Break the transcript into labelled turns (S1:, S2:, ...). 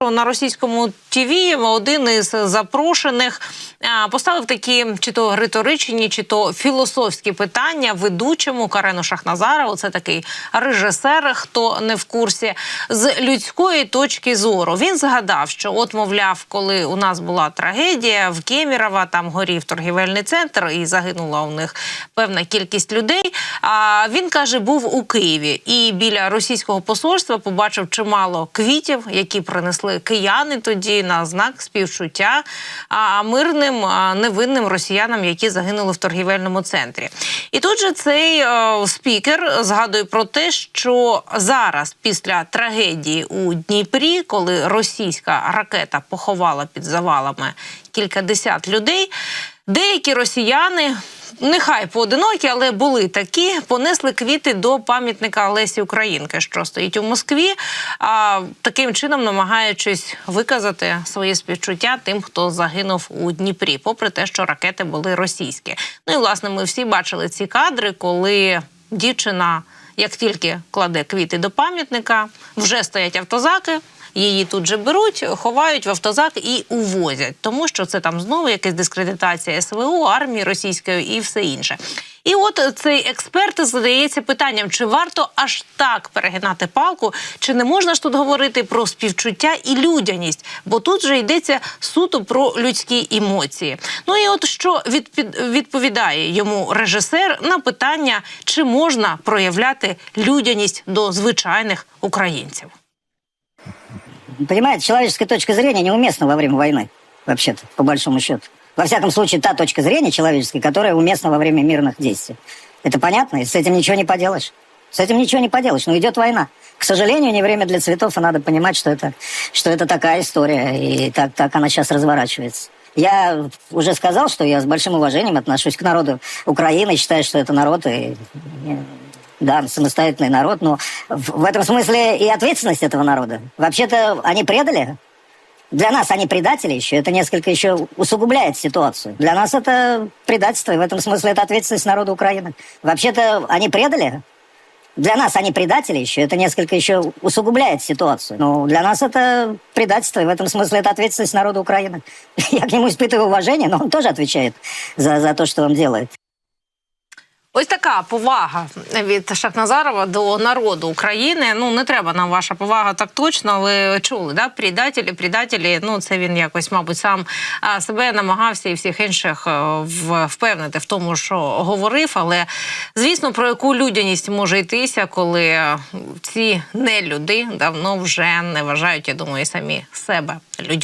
S1: На російському ТІВІ один із запрошених поставив такі чи то риторичні, чи то філософські питання ведучому Карену Шахназарову. Це такий режисер, хто не в курсі, з людської точки зору. Він згадав, що от, мовляв, коли у нас була трагедія в Кемірово, там горів торгівельний центр і загинула у них певна кількість людей. А він каже, був у Києві і біля російського посольства побачив чимало квітів, які принесли кияни тоді на знак співчуття мирним невинним росіянам, які загинули в торгівельному центрі. І тут же цей спікер згадує про те, що зараз, після трагедії у Дніпрі, коли російська ракета поховала під завалами кількадесят людей, деякі росіяни. Нехай поодинокі, але були такі, понесли квіти до пам'ятника Лесі Українки, що стоїть у Москві, а таким чином намагаючись виказати своє співчуття тим, хто загинув у Дніпрі, попри те, що ракети були російські. Ну і власне ми всі бачили ці кадри, коли дівчина, як тільки кладе квіти до пам'ятника, вже стоять автозаки. Її тут же беруть, ховають в автозак і увозять, тому що це там знову якась дискредитація СВО, армії російської і все інше. І от цей експерт задається питанням, чи варто аж так перегинати палку, чи не можна ж тут говорити про співчуття і людяність, бо тут же йдеться суто про людські емоції. Ну і от що відповідає йому режисер на питання, чи можна проявляти людяність до звичайних українців.
S2: Понимаете, человеческая точка зрения неуместна во время войны, вообще-то, по большому счету. Во всяком случае, та точка зрения человеческая, которая уместна во время мирных действий. Это понятно, и с этим ничего не поделаешь. С этим ничего не поделаешь, но идет война. К сожалению, не время для цветов, и надо понимать, что это, что это такая история, и так, так она сейчас разворачивается. Я уже сказал, что я с большим уважением отношусь к народу Украины, считаю, что это народ и, да, самостоятельный народ, но в, этом смысле и ответственность этого народа. Вообще-то они предали. Для нас они предатели еще. Это несколько еще усугубляет ситуацию. Для нас это предательство, и в этом смысле это ответственность народа Украины. Вообще-то они предали. Для нас они предатели еще. Это несколько еще усугубляет ситуацию. Но для нас это предательство, и в этом смысле это ответственность народа Украины. Я к нему испытываю уважение, но он тоже отвечает за, за то, что он делает.
S1: Ось така повага від Шахназарова до народу України. Ну не треба нам ваша повага так точно. Ви чули, да? Предателі, предателі. Ну це він якось, мабуть, сам себе намагався і всіх інших е, впевнити в тому, що говорив. Але звісно, про яку людяність може йтися, коли ці нелюди давно вже не вважають, я думаю, самі себе людьми.